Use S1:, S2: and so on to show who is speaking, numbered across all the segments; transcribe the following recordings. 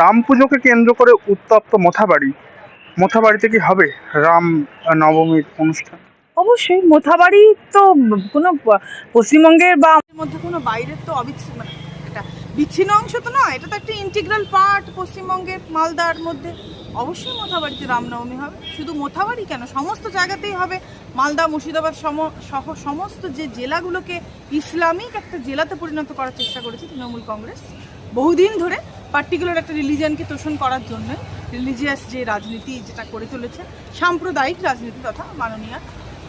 S1: রাম পুজোকে কেন্দ্র করে উত্তপ্ত মোথাবাড়ি। মোথাবাড়িতে কি হবে রাম নবমীর অনুষ্ঠান?
S2: অবশ্যই, মোথাবাড়ি তো কোনো পশ্চিমবঙ্গের বা আমাদের মধ্যে কোনো বাইরের তো অবিচ্ছিন্ন মানে এটা বিচ্ছিন্ন অংশ তো নয়, এটা তো একটা ইন্টিগ্রাল পার্ট পশ্চিমবঙ্গের মালদার মধ্যে। অবশ্যই মোথাবাড়িতে রামনবমী হবে। শুধু মোথাবাড়ি কেন? সমস্ত জায়গাতেই হবে। মালদা, মুর্শিদাবাদ সহ সমস্ত যে জেলাগুলোকে ইসলামিক একটা জেলাতে পরিণত করার চেষ্টা করেছে তৃণমূল কংগ্রেস। বহুদিন ধরে পার্টিকুলার একটা রিলিজিয়ানকে তোষণ করার জন্য রিলিজিয়াস যে রাজনীতি যেটা করে চলেছে, সাম্প্রদায়িক রাজনীতি তথা মাননীয়।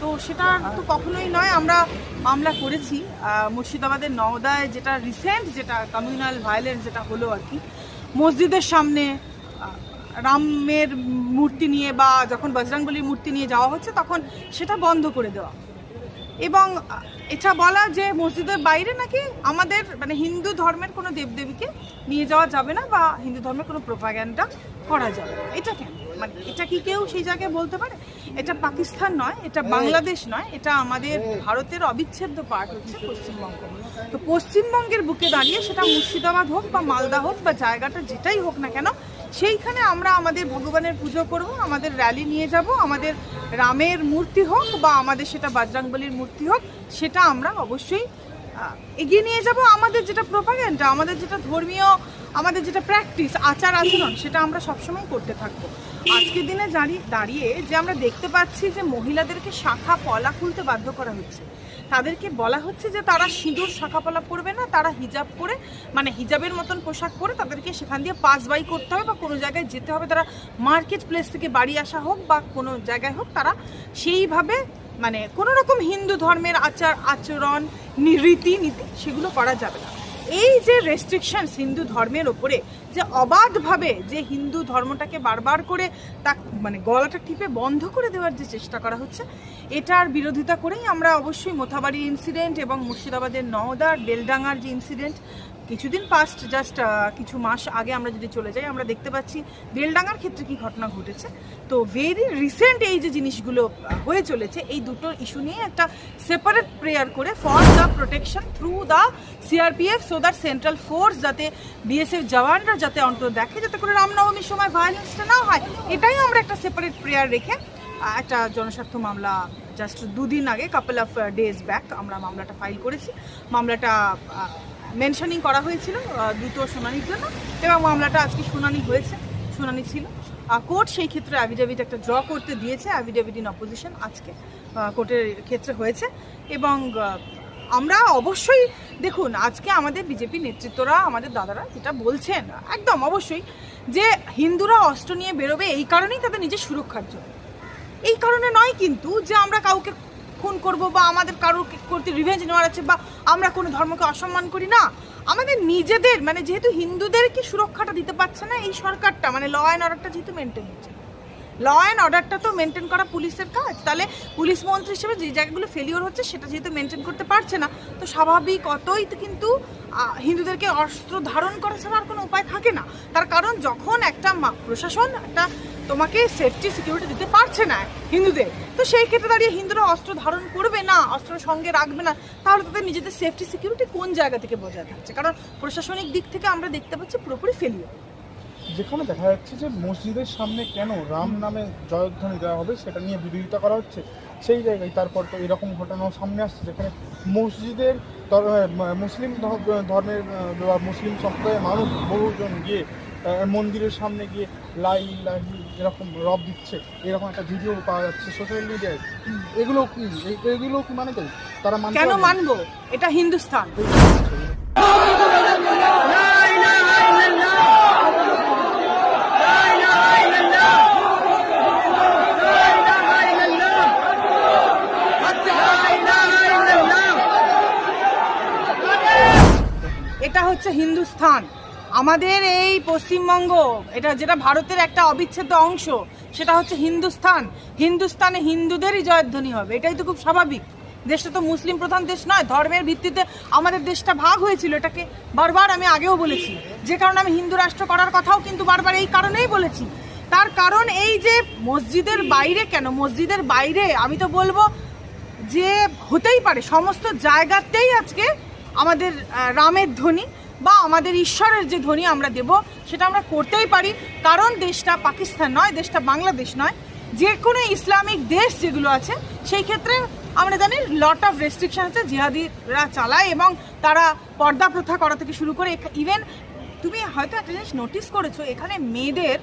S2: তো সেটা তো কখনোই নয়, আমরা মামলা করেছি মুর্শিদাবাদের নওদায় যেটা রিসেন্ট যেটা কমিউনাল ভায়োলেন্স যেটা হলো আর কি, মসজিদের সামনে রামের মূর্তি নিয়ে বা যখন বজরংবলির মূর্তি নিয়ে যাওয়া হচ্ছে, তখন সেটা বন্ধ করে দেওয়া। এবং এটা বলা যে মসজিদের বাইরে নাকি আমাদের মানে হিন্দু ধর্মের কোনো দেবদেবীকে নিয়ে যাওয়া যাবে না বা হিন্দু ধর্মের কোনো প্রোপাগ্যান্ডা করা যাবে এটা কেন? মানে এটা কি কেউ সেই জায়গায় বলতে পারে? এটা পাকিস্তান নয় এটা বাংলাদেশ নয় এটা আমাদের ভারতের অবিচ্ছেদ্য পার্ট হচ্ছে পশ্চিমবঙ্গ। তো পশ্চিমবঙ্গের বুকে দাঁড়িয়ে সেটা মুর্শিদাবাদ হোক বা মালদা হোক বা জায়গাটা যেটাই হোক না কেন সেইখানে আমরা আমাদের ভগবানের পুজো করব আমাদের র্যালি নিয়ে যাব আমাদের রামের মূর্তি হোক বা আমাদের সেটা বাজরাঙ্গলির মূর্তি হোক সেটা আমরা অবশ্যই এগিয়ে নিয়ে যাব আমাদের যেটা প্রোপাগেন্ডা আমাদের যেটা ধর্মীয়, আমাদের যেটা প্র্যাকটিস আচার আচরণ, সেটা আমরা সবসময় করতে থাকব। আজকের দিনে দাঁড়িয়ে দাঁড়িয়ে যে আমরা দেখতে পাচ্ছি যে মহিলাদেরকে শাখা পলা খুলতে বাধ্য করা হচ্ছে। তাদেরকে বলা হচ্ছে যে তারা সিঁদুর শাখা পলা পরবে না, তারা হিজাব করে মানে হিজাবের মতন পোশাক পরে তাদেরকে সেখান দিয়ে পাস বাই করতে হবে বা কোনো জায়গায় যেতে হবে। তারা মার্কেট প্লেস থেকে বাড়ি আসা হোক বা কোনো জায়গায় হোক, তারা সেইভাবে মানে কোনো রকম হিন্দু ধর্মের আচার, আচরণ, নি- রীতি নীতি সেগুলো করা যাবে না। এই যে রেস্ট্রিকশন হিন্দু ধর্মের ওপরে, যে অবাধভাবে যে হিন্দু ধর্মটাকে বারবার করে তা মানে গলাটা টিপে বন্ধ করে দেওয়ার যে চেষ্টা করা হচ্ছে, এটার বিরোধিতা করেই আমরা অবশ্যই মোথাবাড়ি ইনসিডেন্ট এবং মুর্শিদাবাদের নওদার, বেলডাঙ্গার যে ইনসিডেন্ট কিছুদিন পাস্ট জাস্ট কিছু মাস আগে আমরা যদি চলে যাই, আমরা দেখতে পাচ্ছি বেলডাঙ্গার ক্ষেত্রে কি ঘটনা ঘটেছে। তো ভেরি রিসেন্ট এই যে জিনিসগুলো হয়ে চলেছে, এই দুটো ইস্যু নিয়ে একটা সেপারেট প্রেয়ার করে for the protection through the CRPF so that central force যাতে বিএসএফ জওয়ানরা যাতে অন্তত দেখে, যাতে করে রামনবমীর সময় ভায়োলেন্সটা না হয়। এটাই আমরা একটা সেপারেট প্রেয়ার রেখে একটা জনস্বার্থ মামলা জাস্ট দুদিন আগে কাপল অফ ডেজ ব্যাক আমরা মামলাটা ফাইল করেছি। মামলাটা মেনশনিং করা হয়েছিল দ্রুত শুনানির জন্য, এবং মামলাটা আজকে শুনানি হয়েছে, শুনানি ছিল। কোর্ট সেই ক্ষেত্রে অ্যাভিডেভিট একটা ড্র করতে দিয়েছে অ্যাভিডেভিট ইন অপোজিশন আজকে কোর্টের ক্ষেত্রে হয়েছে। এবং আমরা অবশ্যই, দেখুন, আজকে আমাদের বিজেপি নেতৃত্বরা, আমাদের দাদারা যেটা বলছেন, একদম অবশ্যই, যে হিন্দুরা অস্ত্র নিয়ে বেরোবে, এই কারণেই তাদের নিজের সুরক্ষার জন্য। এই কারণে নয় কিন্তু যে আমরা কাউকে খুন করব বা আমাদের কারোর করতে রিভেঞ্জ নেওয়ার আছে বা আমরা কোনো ধর্মকে অসম্মান করি না। আমাদের নিজেদের মানে যেহেতু হিন্দুদেরকে সুরক্ষাটা দিতে পারছে না, এই সরকারটা মানে ল অ্যান্ড অর্ডারটা যেহেতু মেনটেন হচ্ছে। ল অ্যান্ড অর্ডারটা তো মেনটেন করা পুলিশের কাজ। তাহলে পুলিশ মন্ত্রী হিসেবে যে জায়গাগুলো ফেলিওর হচ্ছে, সেটা যেহেতু মেনটেন করতে পারছে না, তো স্বাভাবিক অতই কিন্তু হিন্দুদেরকে অস্ত্র ধারণ করা ছাড়া আর কোনো উপায় থাকে না। তার কারণ যখন একটা প্রশাসন, একটা তোমাকে সেফটি সিকিউরিটি দিতে পারছে না হিন্দুদের। তো সেই ক্ষেত্রে দাঁড়িয়ে হিন্দুরা অস্ত্র ধারণ করবে না, অস্ত্র সঙ্গে রাখবে না, তাহলে তাদের নিজেদের সেফটি সিকিউরিটি কোন জায়গা থেকে বজায় থাকছে? কারণ প্রশাসনিক দিক থেকে আমরা দেখতে পাচ্ছি পুরোপুরি ফেলিওর
S3: যেখানে দেখা যাচ্ছে যে মসজিদের সামনে কেন রাম নামে জয়ধ্বনি দেওয়া হবে সেটা নিয়ে বিরোধিতা করা হচ্ছে, সেই জায়গায় তারপর তো এরকম ঘটনাও সামনে আসছে, যেখানে মসজিদের ধর- মুসলিম ধর্মের বা মুসলিম সম্প্রদায়ের মানুষ বহুজন গিয়ে মন্দিরের সামনে গিয়ে লাই লাহি এরকম রব দিচ্ছে এরকম একটা ভিডিও পাওয়া যাচ্ছে সোশ্যাল মিডিয়ায় এগুলো কি? এগুলো কি মানে তো তারা মানতে
S2: কেন মানবো? এটা হিন্দুস্তান এটা হচ্ছে হিন্দুস্থান। আমাদের এই পশ্চিমবঙ্গ, এটা যেটা ভারতের একটা অবিচ্ছেদ্য অংশ, সেটা হচ্ছে হিন্দুস্থান। হিন্দুস্তানে হিন্দুদেরই জয়ধ্বনি হবে, এটাই তো খুব স্বাভাবিক। দেশটা তো মুসলিম প্রধান দেশ নয়, ধর্মের ভিত্তিতে আমাদের দেশটা ভাগ হয়েছিল, এটাকে বারবার আমি আগেও বলেছি। যে কারণে আমি হিন্দু রাষ্ট্র করার কথাও কিন্তু বারবার এই কারণেই বলেছি। তার কারণ এই যে মসজিদের বাইরে কেন, মসজিদের বাইরে আমি তো বলব যে হতেই পারে, সমস্ত জায়গাতেই আজকে আমাদের রামের ধ্বনি। বা আমাদের ঈশ্বরের যে ধ্বনি আমরা দেব, সেটা আমরা করতেই পারি। কারণ দেশটা পাকিস্তান নয়, দেশটা বাংলাদেশ নয়। যে কোনো ইসলামিক দেশ যেগুলো আছে, সেই ক্ষেত্রে আমরা জানি লট অফ রেস্ট্রিকশন আছে, জিহাদিরা চালায় এবং তারা পর্দা প্রথা করা থেকে শুরু করে ইভেন তুমি হয়তো একটা জিনিস নোটিস করেছ, এখানে মেয়েদের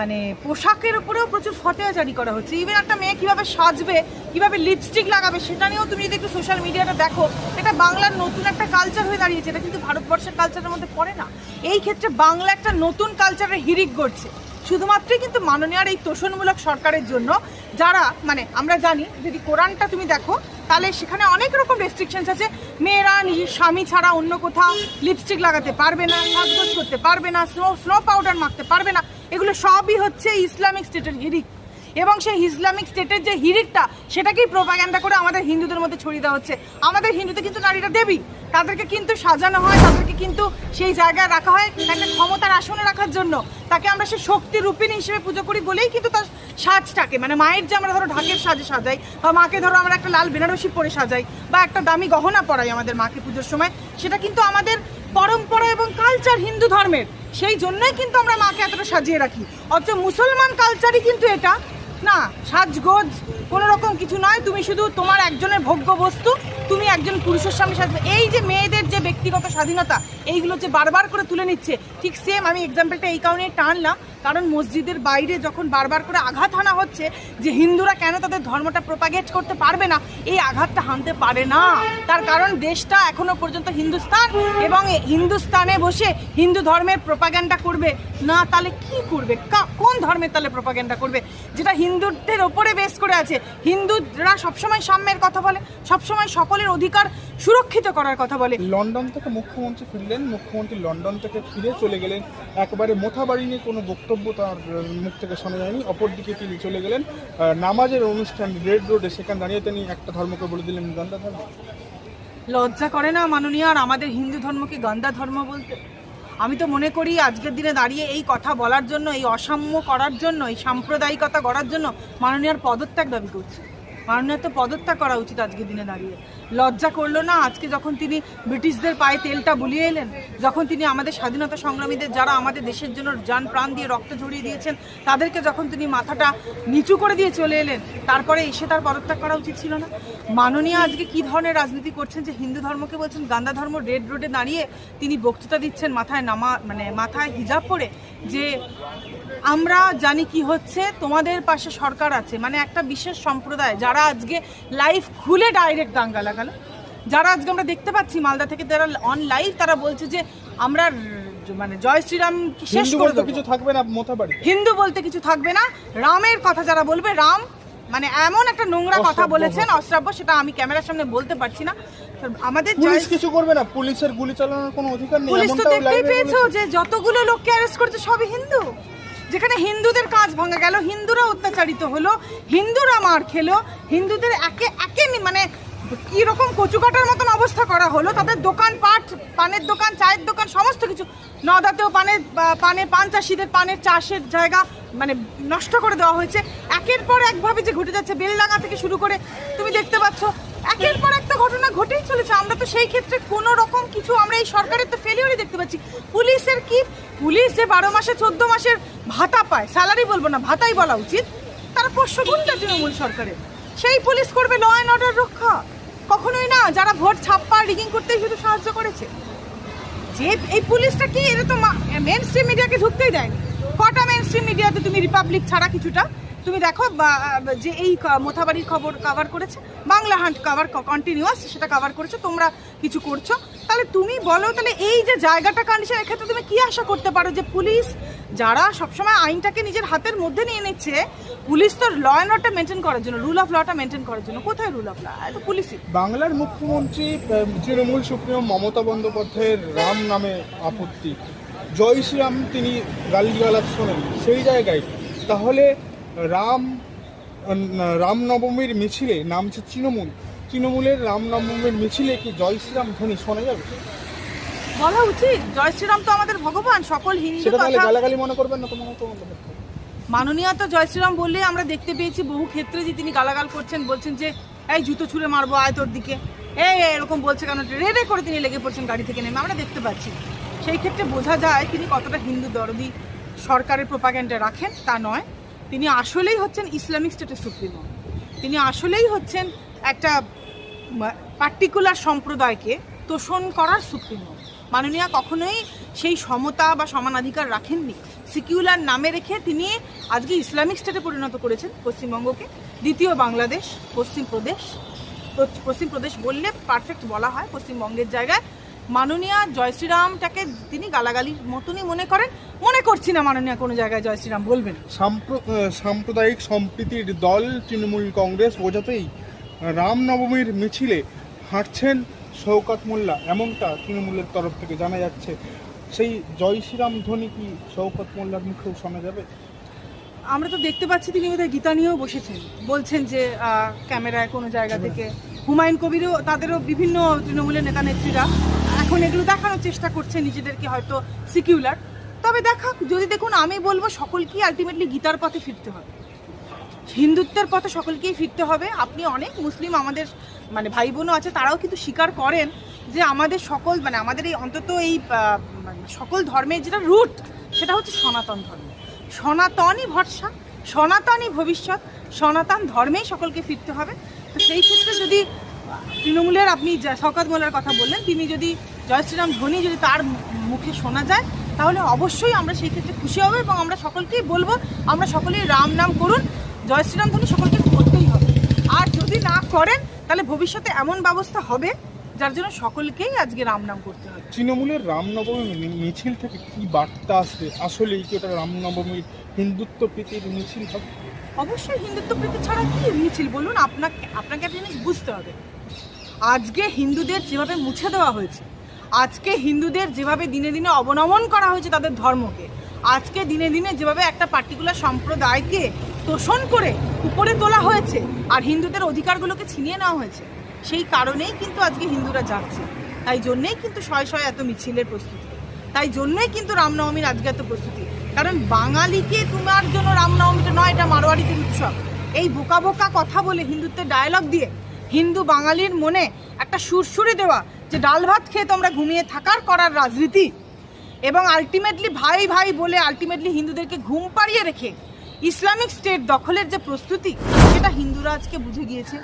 S2: মানে পোশাকের উপরেও প্রচুর ফতেয়া জারি করা হচ্ছে। ইভেন একটা মেয়ে কীভাবে সাজবে, কীভাবে লিপস্টিক লাগাবে, সেটা নিয়েও তুমি যদি একটু সোশ্যাল মিডিয়াটা দেখো, এটা বাংলার নতুন একটা কালচার হয়ে দাঁড়িয়েছে। এটা কিন্তু ভারতবর্ষের কালচারের মধ্যে পড়ে না। এই ক্ষেত্রে বাংলা একটা নতুন কালচারের হিরিক গড়ছে। শুধুমাত্রই কিন্তু মাননীয়ার এই তোষণমূলক সরকারের জন্য যারা মানে আমরা জানি, যদি কোরআনটা তুমি দেখো, তাহলে সেখানে অনেক রকম রেস্ট্রিকশনস আছে। মেয়েরা, নিজের স্বামী ছাড়া অন্য কোথাও লিপস্টিক লাগাতে পারবে না, সাজগোজ করতে পারবে না স্নো স্নো পাউডার মাখতে পারবে না। এগুলো সবই হচ্ছে ইসলামিক স্টেটের হিরিক। এবং সেই ইসলামিক স্টেটের যে হিরিকটা, সেটাকেই প্রোপাগ্যান্ডা করে আমাদের হিন্দুদের মধ্যে ছড়িয়ে দেওয়া হচ্ছে। আমাদের হিন্দুতে কিন্তু নারীরা দেবী। তাদেরকে কিন্তু সাজানো হয়, তাদেরকে কিন্তু সেই জায়গায় রাখা হয়, একটা ক্ষমতার আসনে রাখার জন্য। তাকে আমরা সেই শক্তি রূপিণী হিসেবে পুজো করি বলেই কিন্তু তার সাজটাকে। মানে মায়ের যে আমরা ধরো ঢাকের সাজে সাজাই, বা মাকে ধরো আমরা একটা লাল বেনারসি পরে সাজাই, বা একটা দামি গহনা পরাই আমাদের মাকে পুজোর সময়, সেটা কিন্তু আমাদের পরম্পরা এবং কালচার হিন্দু ধর্মের। সেই জন্যই কিন্তু আমরা মাকে এতটা সাজিয়ে রাখি। অথচ মুসলমান কালচারই কিন্তু এটা। না, সাজগোজ কোনো রকম কিছু নয়। তুমি শুধু তোমার একজনের ভোগ্য বস্তু, তুমি একজন পুরুষের সামনে সাজবে। এই যে মেয়েদের যে ব্যক্তিগত স্বাধীনতা, এইগুলো যে বারবার করে তুলে নিচ্ছে, ঠিক সেম আমি এক্সাম্পলটা এই কারণে টানলাম। কারণ মসজিদের বাইরে যখন বারবার করে আঘাত হানা হচ্ছে, যে হিন্দুরা কেন তাদের ধর্মটা প্রোপাগেট করতে পারবে না, এই আঘাতটা হানতে পারে না। তার কারণ দেশটা এখনও পর্যন্ত হিন্দুস্তান এবং হিন্দুস্তানে বসে হিন্দু ধর্মের প্রোপাগ্যান্ডা করবে। না, তাহলে কি করবে? কোন ধর্মের তাহলে প্রোপাগ্যান্ডা করবে? যেটা হিন্দুদের ওপরে বেস করে আছে। হিন্দুরা সবসময় সাম্যের কথা বলে, সবসময় সকলের অধিকার সুরক্ষিত করার কথা বলে।
S3: লন্ডন থেকে মুখ্যমন্ত্রী ফিরলেন। মুখ্যমন্ত্রী লন্ডন থেকে ফিরে চলে গেলেন। একবারে মোথাবাড়ি নিয়ে কোনো বক্তব্য তার মুখ থেকে শোনা যায়নি। অপরদিকে তিনি চলে গেলেন। নামাজের অনুষ্ঠান রেড রোডে, সেখানে দাঁড়িয়ে তিনি একটা ধর্মকে বলে দিলেন গান্ধা ধর্ম।
S2: লজ্জা করে না মাননীয় আর আমাদের হিন্দু ধর্মকে গান্ধা ধর্ম বলতে? আমি তো মনে করি আজকের দিনে দাঁড়িয়ে এই কথা বলার জন্য, এই অসাম্য করার জন্য, এই সাম্প্রদায়িকতা করার জন্য মাননীয়ার পদত্যাগ দাবি করছে। মাননীয়ার তো পদত্যাগ করা উচিত আজকের দিনে দাঁড়িয়ে। লজ্জা করল না আজকে যখন তিনি ব্রিটিশদের পায়ে তেলটা বুলিয়ে এলেন, যখন তিনি আমাদের স্বাধীনতা সংগ্রামীদের যারা আমাদের দেশের জন্য যান প্রাণ দিয়ে রক্ত ঝরিয়ে দিয়েছেন, তাদেরকে যখন তিনি মাথাটা নিচু করে দিয়ে চলে এলেন, তারপরে এসে তার পদত্যাগ করা উচিত ছিল না? মাননীয় আজকে কি ধরনের রাজনীতি করছেন যে হিন্দু ধর্মকে বলছেন গান্দা ধর্ম রেড রোডে দাঁড়িয়ে তিনি বক্তৃতা দিচ্ছেন, মাথায় নামা মানে মাথায় হিজাব পরে যে আমরা জানি কি হচ্ছে তোমাদের পাশে সরকার আছে মানে একটা বিশেষ সম্প্রদায় যারা আজকে লাইভ খুলে ডাইরেক্ট দাঙ্গা লাগালো। যারা আজকে আমরা দেখতে পাচ্ছি মালদা থেকে যারা অন লাইভ তারা বলছে যে আমরা মানে জয় শ্রীরাম শেষ করে
S3: কিছু থাকবে না
S2: হিন্দু বলতে কিছু থাকবে না। রামের কথা যারা বলবে রাম মানে এমন একটা নোংরা কথা বলেছেন অশ্রাব্য সেটা আমি ক্যামেরার সামনে বলতে পারছি না। আমাদের
S3: পুলিশ কিছু করবে না? পুলিশের গুলি চালানোর কোনো অধিকার নেই
S2: পুলিশ তো দেখতেই পেয়েছ যে যতগুলো লোককে অ্যারেস্ট করছে সবই হিন্দু। যেখানে হিন্দুদের কাজ ভাঙা গেল, হিন্দুরা অত্যাচারিত হলো, হিন্দুরা মার খেলো, হিন্দুদের একে একে মানে কি রকম কচু মতন অবস্থা করা হলো, তাদের দোকান, পাট, পানের দোকান, চায়ের দোকান, সমস্ত কিছু নদাতেও পানের পানে পান চাষিদের পানের চাষের জায়গা মানে নষ্ট করে দেওয়া হয়েছে। একের পর একভাবে যে ঘটে যাচ্ছে, বেলডাঙ্গা থেকে শুরু করে, তুমি দেখতে পাচ্ছ, একের পর একটা ঘটনা ঘটেই চলেছে। আমরা তো সেই ক্ষেত্রে কোনো রকম কিছু আমরা এই সরকারের তো ফেলিওরই দেখতে পাচ্ছি। পুলিশের কি পুলিশ যে বারো মাসে, চোদ্দ মাসের ভাতা পায় স্যালারি বলব না, ভাতাই বলা উচিত, তারা পোষ্য গুণটা তৃণমূল সরকারের। সেই পুলিশ করবে ল অ্যান্ড অর্ডার রক্ষা। কখনোই না, যারা ভোট, ছাপ্পা রিগিং করতেই শুধু সাহায্য করেছে। যে, এই পুলিশটা কি? এটা তো মেন স্ট্রিম মিডিয়াকে ঢুকতেই দেয়নি। কটা মেন স্ট্রিম মিডিয়াতে তুমি রিপাবলিক ছাড়া কিছুটা তুমি দেখো যে এই মোথাবাড়ির খবর কভার করেছে, বাংলা হান্ট কভার কন্টিনিউয়াস সেটা কভার করেছ, তোমরা কিছু করছ। তাহলে তুমি বলো, তাহলে এই যে জায়গাটা কন্ডিশন এক্ষেত্রে তুমি কি আশা করতে পারো যে পুলিশ, যারা সবসময় আইনটাকে নিজের হাতের মধ্যে নিয়ে নিচ্ছে, পুলিশ তো ল অ্যান্ড অর্ডার মেনটেন করার জন্য রুল অফ লটা মেনটেন করার জন্য। কোথায় রুল অফ ল এটা পুলিশই
S3: বাংলার মুখ্যমন্ত্রী তৃণমূল সুপ্রিমো মমতা বন্দ্যোপাধ্যায়ের রাম নামে আপত্তি। জয় শ্রীরাম তিনি গালিগালাজ শোনেন, সেই জায়গায়। তাহলে রাম রামনবমীর মিছিলে নামছে তৃণমূল। তৃণমূলের রামনবমীর মিছিলে কি জয় শ্রীরাম ধ্বনি শোনা যাবে?
S2: বলা উচিত জয় শ্রীরাম তো আমাদের ভগবান সকল হিন্দু
S3: গালাগালি মনে করবেন না তোমার মতো
S2: মাননীয় তো জয় শ্রীরাম বললে আমরা দেখতে পেয়েছি বহু ক্ষেত্রে যে তিনি গালাগাল করছেন বলছেন যে এই জুতো ছুঁড়ে মারবো আয় তোর দিকে। এই এরকম বলছে কেন? রেডে করে তিনি লেগে পড়ছেন গাড়ি থেকে নেমে আমরা দেখতে পাচ্ছি। সেই ক্ষেত্রে বোঝা যায় তিনি কতটা হিন্দু দরদি সরকারের প্রোপাগ্যান্ডা রাখেন তা নয়। তিনি আসলেই হচ্ছেন ইসলামিক স্টেটের সুপ্রিমো। তিনি আসলেই হচ্ছেন একটা পার্টিকুলার সম্প্রদায়কে তোষণ করার সুপ্রিমো। মাননীয়া কখনোই সেই সমতা বা সমানাধিকার রাখেননি। সিকিউলার নামে রেখে তিনি আজকে ইসলামিক স্টেটে পরিণত করেছেন পশ্চিমবঙ্গকে। দ্বিতীয় বাংলাদেশ, পশ্চিম প্রদেশ। পশ্চ- পশ্চিম প্রদেশ বললে পারফেক্ট বলা হয়, পশ্চিমবঙ্গের জায়গায় মাননীয়া জয় শ্রীরামটাকে তিনি গালাগালির মতনই মনে করেন। মনে করছি না মাননীয়া কোনো জায়গায় জয় শ্রীরাম বলবেন।
S3: সাম্প্রদায়িক সম্প্রীতির দল তৃণমূল কংগ্রেস বোঝাতেই রামনবমীর মিছিলে হাঁটছেন শওকাত মোল্লা এমনটা তৃণমূলের তরফ থেকে জানা যাচ্ছে। সেই জয় শ্রীরাম ধ্বনি কি শওকত মোল্লার মুখেও শোনা যাবে?
S2: আমরা তো দেখতে পাচ্ছি তিনি বোধহয় গীতা নিয়েও বসেছেন। বলছেন যে ক্যামেরায় কোনো জায়গা থেকে হুমায়ুন কবিরও তাদেরও বিভিন্ন তৃণমূলের নেতা নেত্রীরা এখন এগুলো দেখানোর চেষ্টা করছে নিজেদেরকে হয়তো সিকিউলার তবে দেখা, যদি দেখুন, আমি বলব সকলকেই আলটিমেটলি গীতার পথে ফিরতে হবে। হিন্দুত্বের পথে সকলকেই ফিরতে হবে। আপনি অনেক মুসলিম আমাদের মানে ভাই বোনও আছে, তারাও কিন্তু স্বীকার করেন যে আমাদের সকল মানে আমাদের এই অন্তত এই মানে সকল ধর্মের যেটা রুট সেটা হচ্ছে সনাতন ধর্ম। সনাতনই ভরসা সনাতনই ভবিষ্যৎ, সনাতন ধর্মেই সকলকে ফিরতে হবে। তো সেই ক্ষেত্রে যদি তৃণমূলের আপনি শওকত মোল্লার কথা বললেন, তিনি যদি জয় শ্রীরাম ধ্বনি যদি তার মুখে শোনা যায় তাহলে অবশ্যই আমরা সেই ক্ষেত্রে খুশি হব এবং আমরা সকলকেই বলব আমরা সকলেই রাম নাম করুন। জয় শ্রীরাম ধ্বনি সকলকে করতেই হবে। আর যদি না করেন তাহলে ভবিষ্যতে এমন ব্যবস্থা হবে যার জন্য সকলকেই আজকে রাম নাম করতে হবে।
S3: তৃণমূলের রামনবমী মিছিল থেকে কি বার্তা আসবে? আসলেই কি ওটা রামনবমীর হিন্দুত্ব প্রীতির মিছিল হবে?
S2: অবশ্যই হিন্দুত্ব প্রীতি ছাড়া কি মিছিল? বলুন আপনাকে আপনাকে একটা জিনিস বুঝতে হবে। আজকে হিন্দুদের যেভাবে মুছে দেওয়া হয়েছে আজকে হিন্দুদের যেভাবে দিনে দিনে অবনমন করা হয়েছে তাদের ধর্মকে, আজকে দিনে দিনে যেভাবে একটা পার্টিকুলার সম্প্রদায়কে তোষণ করে উপরে তোলা হয়েছে আর হিন্দুদের অধিকারগুলোকে ছিনিয়ে নেওয়া হয়েছে, সেই কারণেই কিন্তু আজকে হিন্দুরা যাচ্ছে। তাই জন্যেই কিন্তু শয়ে শয়ে এত মিছিলের প্রস্তুতি। তাই জন্যই কিন্তু রামনবমীর আজকে এত প্রস্তুতি। কারণ বাঙালিকে তোমার জন্য রামনবমীটা নয়, এটা মারোয়ারিদের উৎসব। এই বোকা বোকা কথা বলে হিন্দুত্বের ডায়লগ দিয়ে হিন্দু বাঙালির মনে একটা সুরসুরি দেওয়া যে ডাল ভাত খেয়ে তোমরা ঘুমিয়ে থাকার করার রাজনীতি। এবং আলটিমেটলি ভাই ভাই বলে আলটিমেটলি হিন্দুদেরকে ঘুম পাড়িয়ে রেখে ইসলামিক স্টেট দখলের যে প্রস্তুতি, সেটা হিন্দুরা আজকে বুঝে গিয়েছে।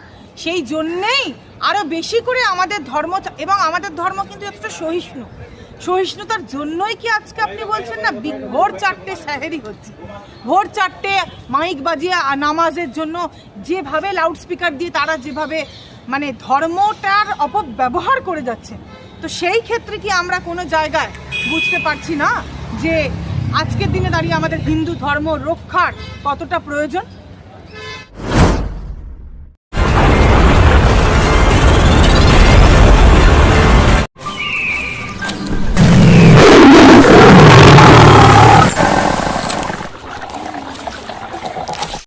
S2: সেই জন্যেই আরও বেশি করে আমাদের ধর্ম এবং আমাদের ধর্ম কিন্তু যথেষ্ট সহিষ্ণু। সহিষ্ণুতার জন্যই কি আজকে আপনি বলছেন না? ভোর চারটে স্যাহেরি হচ্ছে। ভোর চারটে মাইক বাজিয়ে নামাজের জন্য যেভাবে লাউডস্পিকার দিয়ে তারা যেভাবে মানে ধর্মটার অপব্যবহার করে যাচ্ছে, তো সেই ক্ষেত্রে কি আমরা কোনো জায়গায় বুঝতে পারছি না যে আজকের দিনে দাঁড়িয়ে আমাদের হিন্দু ধর্ম রক্ষার কতটা প্রয়োজন?